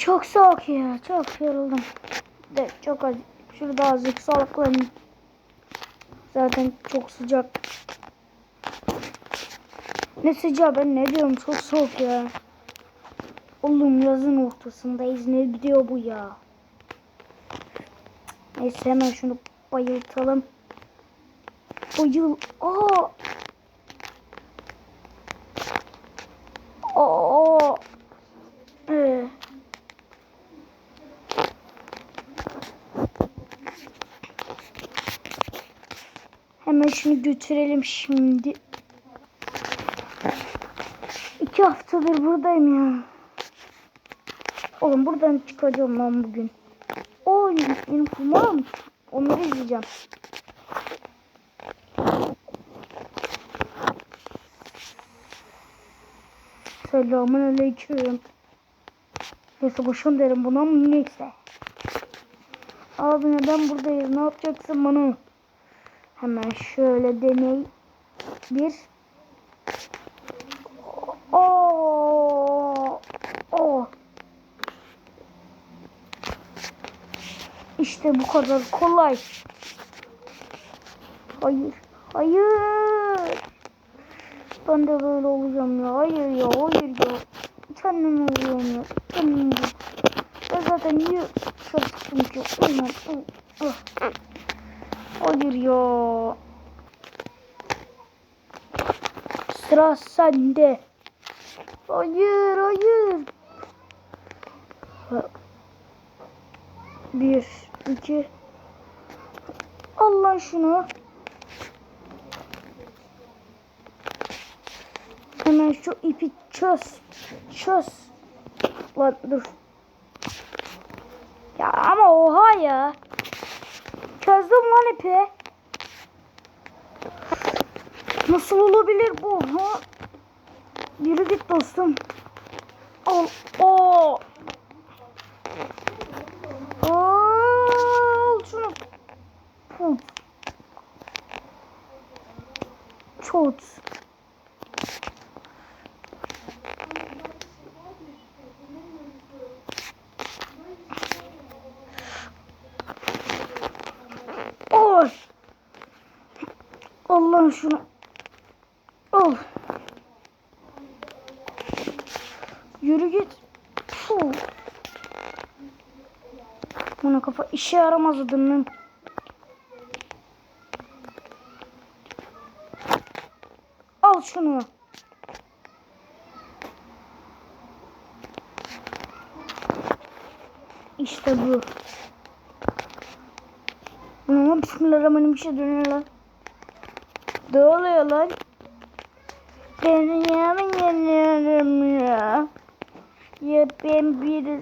Çok soğuk ya. Çok yoruldum. De çok acı. Şurada azıcık salaklanayım. Zaten çok sıcak. Ne sıcak ben ne diyorum çok soğuk ya. Oğlum yazın ortasındayız. Ne gidiyor bu ya? Neyse hemen şunu bayıltalım. Bayıl. Aa. Aa. Ee. Hemen şunu götürelim şimdi. İki haftadır buradayım ya. Oğlum buradan çıkacağım ben bugün. O benim kumam. Onları izleyeceğim. Selamun aleyküm. Neyse boşun derim buna ama neyse. Abi neden buradayız? Ne yapacaksın bana? Hemen şöyle deney. Bir. Oo. Oo. İşte bu kadar kolay. Hayır. Hayır. Ben de böyle olacağım ya. Hayır ya. Hayır ya. Kendim oluyorum ya. Kendim. Ben zaten niye dışarı çıktım ki? Ya. Sıra sende. Hayır, hayır. Bir, iki. Allah şunu. Hemen şu ipi çöz. Çöz. Lan dur. Ya ama oha ya. Çözdüm lan ipi. Nasıl olabilir bu? Ha? Yürü git dostum. Al. Oo. Al şunu. Put. Çot. Oy. Allah şunu. Al. Yürü git. Puh. Bana kafa işe yaramaz adamın. Al şunu. İşte bu. Ama bismillahirrahmanirrahim bir şey dönüyor lan. Ne lan? Dünyamı yanıyorum ya. Ya ben bir...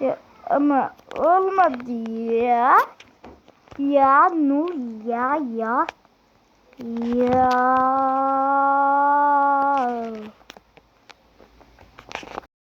Ya ama olmadı ya. Ya Nur ya ya. Ya.